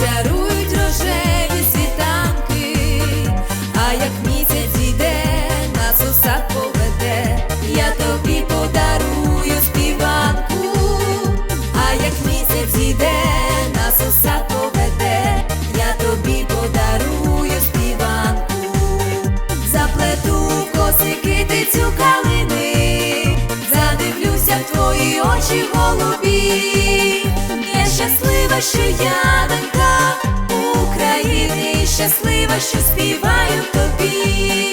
чарують рожеві світанки, а як місяць іде, нас у сад я тобі подарую співанку, а як місяць іде, нас у сад я тобі подарую співанку, заплету коси китицю калини, задивлюся в твої очі голубі щаслива, що я донька України, щаслива, що співаю тобі.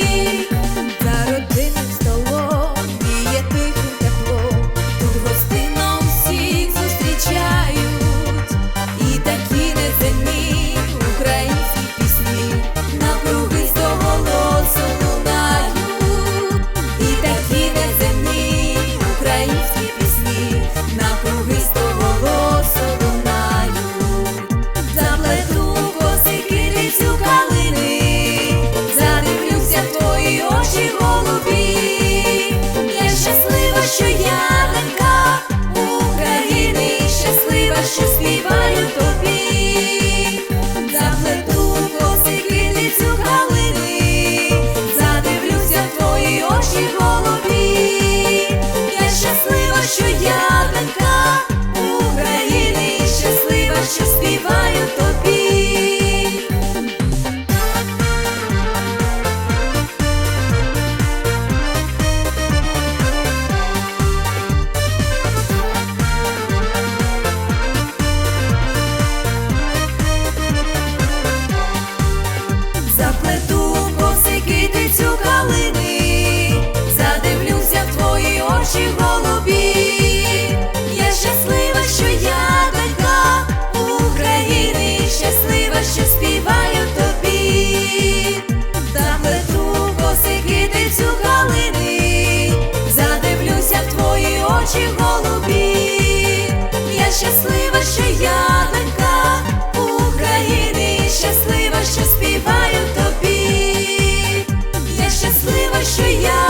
що я.